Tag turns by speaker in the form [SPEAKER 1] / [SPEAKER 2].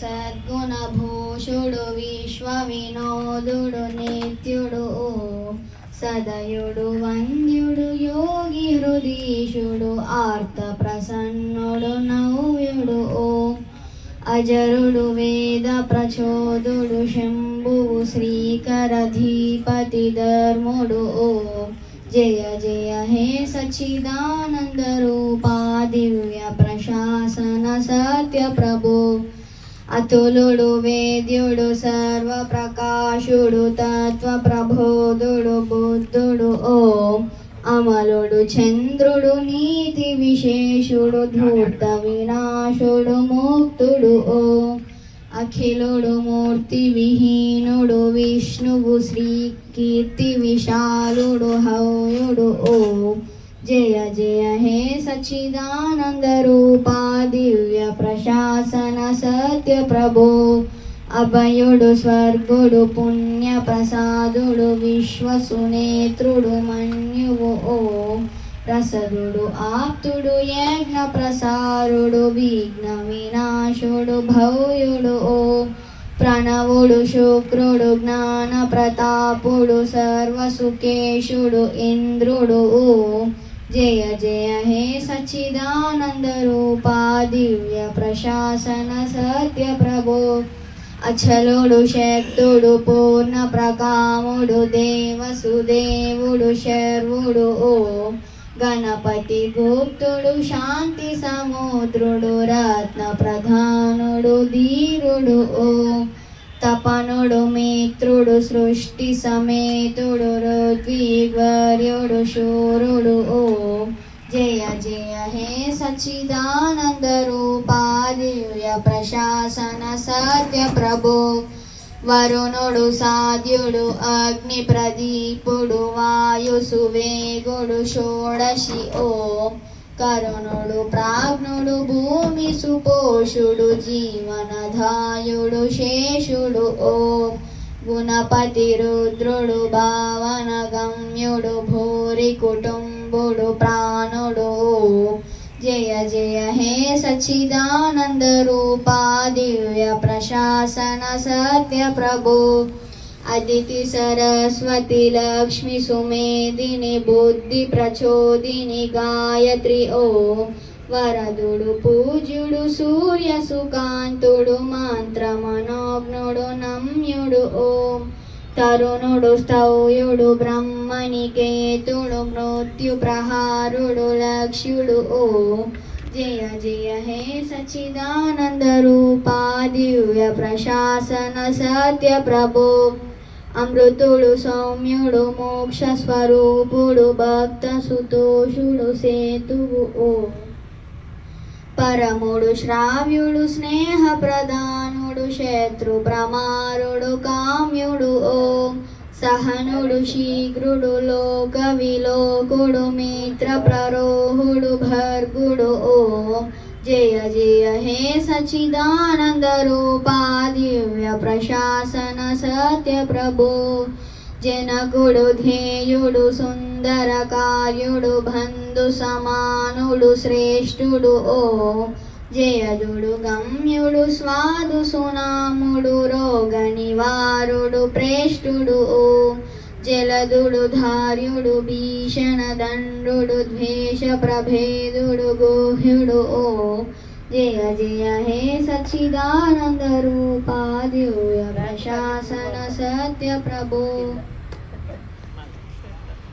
[SPEAKER 1] సద్గుణభూషుడు విశ్వ వినోదుడు నిత్యుడు సదయుడు వంద్యుడు యోగి హృదీషుడు ఆర్త ప్రసన్నుడు నవ్యుడు అజరుడు వేద ప్రచోదుడు శంభువు శ్రీకరధీపతి ధర్ముడు ఓ జయ జయ హే సచిదానంద రూపా దివ్య ప్రశాసన సత్య ప్రభు. అతులుడు వేద్యుడు సర్వ ప్రకాశుడు తత్వ ప్రబోధుడు బుద్ధుడు ఓం అమలుడు చంద్రుడు నీతి విశేషుడు ధూర్త వినాశుడు ముక్తుడు ఓం అఖిలుడు మూర్తి విహీనుడు విష్ణువు శ్రీ కీర్తి విశాలుడు హౌయుడు ఓ జయ జయ హే సచ్చిదానంద రూపా దివ్య ప్రశాసన సత్య ప్రభో. అభయుడు స్వర్గుడు పుణ్య ప్రసాదుడు విశ్వసునేత్రుడు మన్యువు ఓ ప్రసరుడు ఆప్తుడు యజ్ఞ ప్రసారుడు విఘ్న వినాశుడు భౌయుడు ఓ ప్రణవుడు శుక్రుడు జ్ఞాన ప్రతాపుడు సర్వసుకేశుడు ఇంద్రుడు ఓ జయ జయ హే సచ్చిదానంద రూపా దివ్య ప్రశాసన సత్య ప్రభో అచలుడు శక్తుడు పూర్ణ ప్రకాముడు దేవసుదేవుడు శర్వుడు ఓ గణపతి గుప్తుడు శాంతి సముద్రుడు రత్న ప్రధానుడు ధీరుడు ఓ తపనుడు మిత్రుడు సృష్టి సమేతుడు రుద్విగ్వర్యుడు శూరుడు ఓ జయ జయ హే సచిదానంద రూపా ప్రశాసన సత్య ప్రభు వరుణుడు సాధ్యుడు అగ్ని ప్రదీపుడు వాయు సువేగుడు షోడశి ఓ కరుణుడు ప్రాజ్ఞుడు భూమి సుపోషుడు జీవనధాయుడు శేషుడు ఓ గుణపతి రుద్రుడు భావన గమ్యుడు భూరి కుటుంబుడు ప్రాణుడు ఓ జయ జయ హే సచ్చిదానంద రూపా దివ్య ప్రశాసన సత్య ప్రభు అదితి సరస్వతి లక్ష్మి సుమేదిని బుద్ధి ప్రచోదిని గాయత్రి ఓ వరదుడు పూజ్యుడు సూర్య సుకాంతుడు మంత్ర మనోజ్ఞుడు నమ్యుడు ఓం. తరుణుడు స్థౌయుడు బ్రహ్మనికేతుడు మృత్యు ప్రహారుడు లక్ష్యుడు ఓ. జయ జయ హే సచిదానంద రూపా దివ్య ప్రశాసన సత్య ప్రభో. అమృతుడు సౌమ్యుడు మోక్ష స్వరూపుడు భక్త సుతోషుడు సేతువు ఓ. పరముడు శ్రావ్యుడు స్నేహ ప్రధానుడు శత్రు ప్రమారుడు కామ్యుడు ఓం సహనుడు శీఘ్రుడు లోక విలోకుడు మిత్ర ప్రరోహుడు భర్గుడు ఓం జయ జయ హే సచిదానంద రూపా దివ్య ప్రశాసన సత్య ప్రభు జనకుడు ధ్యేయుడు సుందర కార్యుడు బంధు సమానుడు శ్రేష్ఠుడు ఓ జయదుడు గమ్యుడు స్వాదు సునాముడు రోగ నివారుడు ప్రేష్ఠుడు ఓ జలదుడు ధార్యుడు భీషణ దండుడు ద్వేష ప్రభేదుడు గోహ్యుడు ఓ జయ జయ హే సచిదానంద రూపాదివ్య ప్రశాసన సత్య ప్రభో.